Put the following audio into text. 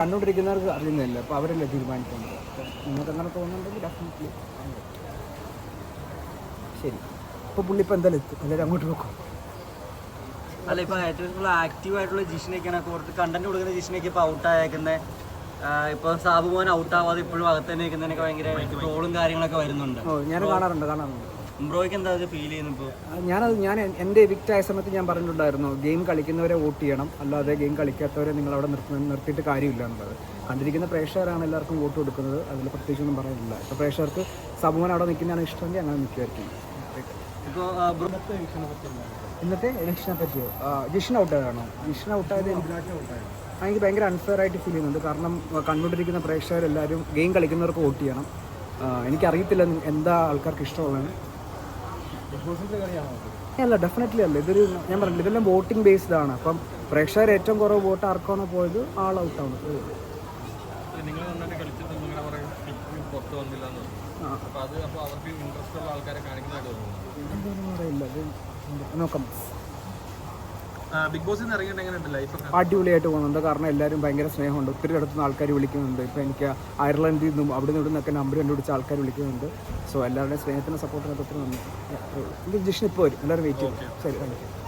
കണ്ടുകൊണ്ടിരിക്കുന്നവർക്ക് അറിയുന്നില്ല അപ്പോൾ അവരല്ലേ തീരുമാനിക്കുന്നത് നിങ്ങൾക്ക് അങ്ങനെ തോന്നുന്നുണ്ടെങ്കിൽ ഡെഫിനറ്റ്ലി ശരി. അപ്പോൾ പുള്ളി ഇപ്പോൾ എന്തായാലും എത്തും. എല്ലാവരും അങ്ങോട്ട് നോക്കും. അല്ല ഇപ്പോൾ ഏറ്റവും കൂടുതൽ ആക്റ്റീവ് ആയിട്ടുള്ള ജിഷിനൊക്കെയാണ് കുറച്ച് കണ്ടന്റ് കൊടുക്കുന്ന ജിഷിനൊക്കെ ഇപ്പോൾ ഔട്ട് ആയേക്കുന്നത് ഇപ്പൊ സാബു മോൻ ഔട്ട് ആവാതെ ഇപ്പോഴും അകത്ത് തന്നെ നിൽക്കുന്നതിനൊക്കെ ഭയങ്കര ട്രോളും കാര്യങ്ങളൊക്കെ വരുന്നുണ്ട്. ഓ ഞാൻ കാണാറുണ്ട് കാണാറുണ്ട്. ബ്രോയ്ക്ക് എന്താ ഫീൽ ചെയ്യുന്നു ഞാനത് ഞാൻ എൻ- എന്റെ എവിക്റ്റ് ആയ സമയത്ത് ഞാൻ പറഞ്ഞിട്ടുണ്ടായിരുന്നു ഗെയിം കളിക്കുന്നവരെ വോട്ട് ചെയ്യണം അല്ലാതെ ഗെയിം കളിക്കാത്തവരെ നിങ്ങൾ അവിടെ നിർത്തി നിർത്തിയിട്ട് കാര്യമില്ല എന്നുള്ളത്. കണ്ടിരിക്കുന്ന പ്രേക്ഷകരാണ് എല്ലാവർക്കും വോട്ട് കൊടുക്കുന്നത് അതിൽ പ്രത്യേകിച്ചൊന്നും പറയുന്നില്ല ഇപ്പോൾ പ്രേക്ഷകർക്ക് സമൂഹം അവിടെ നിൽക്കുന്നതാണ് ഇഷ്ടമെങ്കിൽ അങ്ങനെ നിൽക്കുമായിരിക്കും. ഇന്നത്തെ ഇലക്ഷനെ പറ്റിയോ? ജിഷൻ ഔട്ടായതാണോ ജിഷൻ ഔട്ടായത് എനിക്ക് ഭയങ്കര അൺഫെയർ ആയിട്ട് ഫീൽ ചെയ്യുന്നുണ്ട്. കാരണം കണ്ടുകൊണ്ടിരിക്കുന്ന പ്രേക്ഷകരെല്ലാവരും ഗെയിം കളിക്കുന്നവർക്ക് വോട്ട് ചെയ്യണം. എനിക്കറിയത്തില്ല എന്താ ആൾക്കാർക്ക് ഇഷ്ടമുള്ളത് അല്ല ഡെഫിനറ്റ്ലി അല്ല. ഇതൊരു ഞാൻ പറഞ്ഞില്ല ഇതെല്ലാം വോട്ടിംഗ് ബേസ്ഡ് ആണ്. അപ്പം പ്രേക്ഷകർ ഏറ്റവും കുറവ് വോട്ട് ആർക്കാണോ പോയത്? ആൾ ഔട്ട് ആണ്. നോക്കാം. ബിഗ് ബോസിൽ നിന്ന് ഇറങ്ങിയിട്ട് എങ്ങനെയുണ്ട് ലൈഫ് അടിപൊളിയായിട്ട് പോകുന്നുണ്ട് കാരണം എല്ലാവരും ഭയങ്കര സ്നേഹമുണ്ട്. ഒത്തിരി അടുത്തുനിന്ന് ആൾക്കാർ വിളിക്കുന്നുണ്ട്. ഇപ്പോൾ എനിക്ക് അയർലൻഡിൽ നിന്നും അവിടെ നിന്ന് ഇവിടെ നിന്നൊക്കെ നമ്പർ കണ്ടുപിടിച്ച ആൾക്കാർ വിളിക്കുന്നുണ്ട്. സോ എല്ലാവരുടെയും സ്നേഹത്തിനും സപ്പോർട്ടിനൊക്കെ ഒത്തിരി നന്ദി. ഇത് വരും. എല്ലാവരും വെയിറ്റ് ചെയ്യും. ശരി താങ്ക് യു